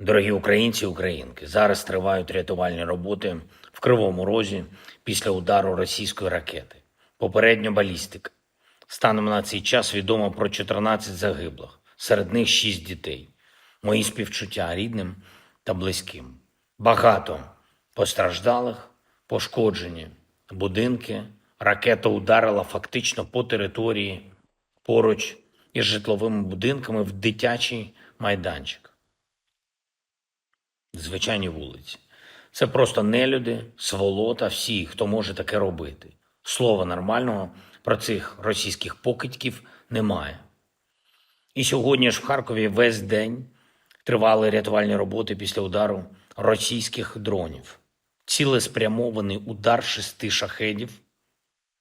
Дорогі українці і українки, зараз тривають рятувальні роботи в Кривому Розі після удару російської ракети. Попередньо балістика. Станом на цей час відомо про 14 загиблих, серед них 6 дітей. Мої співчуття рідним та близьким. Багато постраждалих, пошкоджені будинки. Ракета ударила фактично по території поруч із житловими будинками в дитячий майданчик звичайні вулиці. Це просто нелюди, сволота, всі, хто може таке робити. Слова нормального про цих російських покидьків немає. І сьогодні ж в Харкові весь день тривали рятувальні роботи після удару російських дронів. Цілеспрямований удар шести шахедів.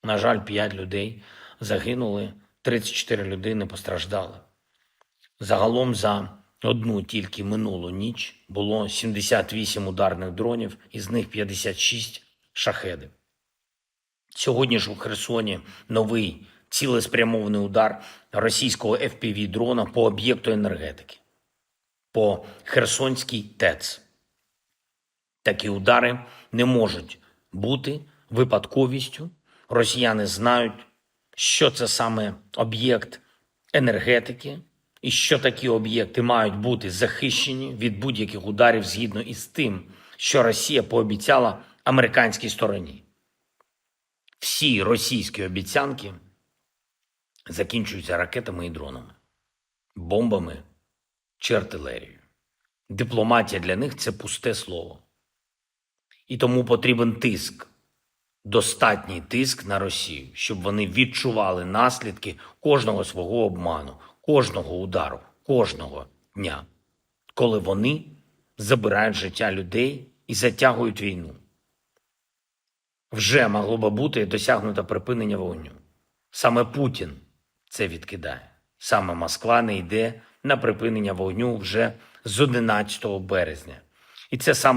На жаль, 5 людей загинули, 34 людини постраждали. Загалом за одну тільки минулу ніч було 78 ударних дронів, із них 56 шахедів. Сьогодні ж у Херсоні новий цілеспрямований удар російського FPV-дрона по об'єкту енергетики, по Херсонській ТЕЦ. Такі удари не можуть бути випадковістю. Росіяни знають, що це саме об'єкт енергетики, і що такі об'єкти мають бути захищені від будь-яких ударів згідно із тим, що Росія пообіцяла американській стороні. Всі російські обіцянки закінчуються ракетами і дронами, бомбами чи артилерією. Дипломатія для них це пусте слово. І тому потрібен тиск, достатній тиск на Росію, щоб вони відчували наслідки кожного свого обману, кожного удару, кожного дня, коли вони забирають життя людей і затягують війну. Вже могло би бути досягнуто припинення вогню. Саме Путін це відкидає. Саме Москва не йде на припинення вогню вже з 11 березня. І це саме